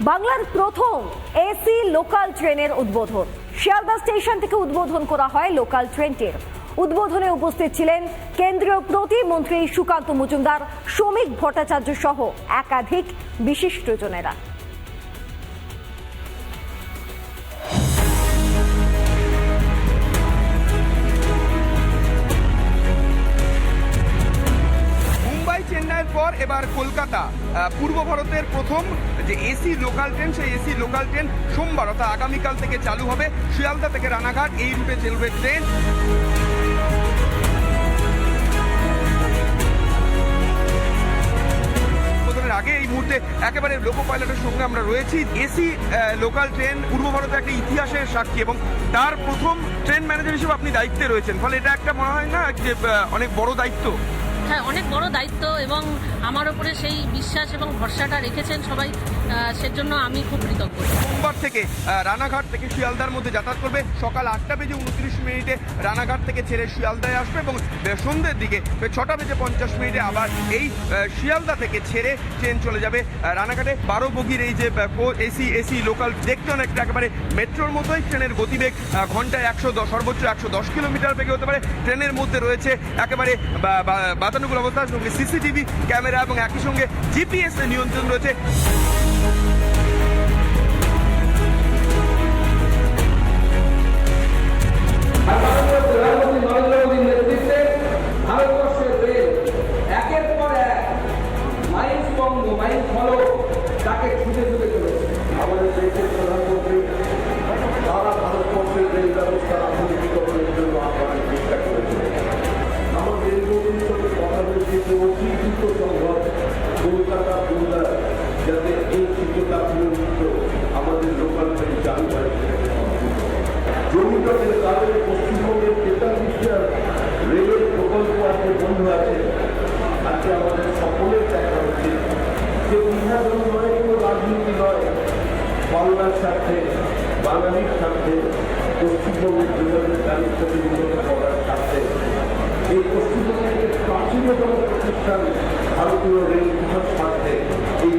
বাংলার প্রথম AC local ট্রেনের উদ্বোধন। শিয়ালদা স্টেশন থেকে উদ্বোধন করা হয় লোকাল ট্রেনটির। উদ্বোধনে উপস্থিত ছিলেন কেন্দ্রীয় প্রতিমন্ত্রী সুকান্ত মজুমদার, শ্রমিক ভট্টাচার্য সহ একাধিক বিশিষ্টজনেরা। পর এবার কলকাতা। পূর্ব ভারতের প্রথম যে এসি লোকাল ট্রেন সেই এসি লোকাল ট্রেন সোমবার, অর্থাৎ আগামীকাল থেকে চালু হবে শিয়ালদা থেকে রানাঘাট, এই রুটে চলবে ট্রেন আগে এই মুহূর্তে একেবারে লোকো পাইলটের সঙ্গে আমরা রয়েছি। এসি লোকাল ট্রেন পূর্ব ভারতের একটা ইতিহাসের সাক্ষী এবং তার প্রথম ট্রেন ম্যানেজার হিসেবে আপনি দায়িত্বে রয়েছেন। ফলে এটা একটা মনে হয় না যে অনেক বড় দায়িত্ব। হ্যাঁ অনেক বড় দায়িত্ব এবং আমার ওপরে সেই বিশ্বাস এবং ভরসাটা রেখেছেন সবাই সেজন্য আমি খুব কৃতজ্ঞ। সোমবার থেকে রানাঘাট থেকে শিয়ালদার মধ্যে যাতায়াত করবে। সকাল আটটা বেজে উনত্রিশ মিনিটে রানাঘাট থেকে ছেড়ে শিয়ালদায় আসবে এবং সন্ধ্যের দিকে ছটা বেজে পঞ্চাশ মিনিটে আবার এই শিয়ালদা থেকে ছেড়ে ট্রেন চলে যাবে রানাঘাটে। বারো বগির এই যে এসি এসি লোকাল দেখতে অনেকটা একেবারে মেট্রোর মতোই। ট্রেনের গতিবেগ ঘন্টায় একশো দশ, সর্বোচ্চ একশো দশ কিলোমিটার বেগে হতে পারে। ট্রেনের মধ্যে রয়েছে একেবারে বা- বা- বাতানুকূল অবস্থা, সঙ্গে সিসিটিভি, ক্যামেরা এবং একই সঙ্গে জিপিএস নিয়ন্ত্রণ রয়েছে। মাননীয় প্রধানমন্ত্রী নরেন্দ্র সম্ভব কলকাতা বন্দর যাতে এই কিছুটা পর্যন্ত আমাদের লোকাল ট্রেন চালু হয় পশ্চিমবঙ্গের তেতাল্লিশটা রেলের প্রকল্প আজকে আছে। আজকে আমাদের সকলের দেখা হচ্ছে। যে বিভাজন নয় কোনো রাজনীতি নয়, বাংলার স্বার্থে, বাঙালির স্বার্থে, পশ্চিমবঙ্গের জীবনের দারিদ্রকে উন্নত করার স্বার্থে। এই পশ্চিমবঙ্গের প্রাচীনতম প্রতিষ্ঠান ভারতীয় রেল বিভাগ স্বার্থে এই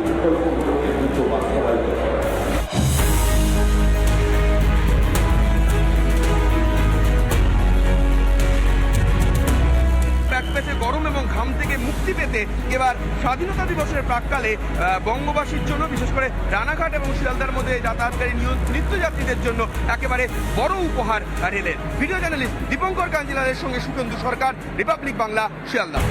এবং ঘাম থেকে মুক্তি পেতে এবার স্বাধীনতা দিবসের প্রাককালে বঙ্গবাসীর জন্য, বিশেষ করে রানাঘাট এবং শিয়ালদার মধ্যে যাতায়াতকারী নিত্যযাত্রীদের জন্য একেবারে বড় উপহার রেলের। ভিডিও জার্নালিস্ট দীপঙ্কর কাঞ্জিলালের সঙ্গে সুকেন্দু সরকার, রিপাবলিক বাংলা, শিয়ালদা।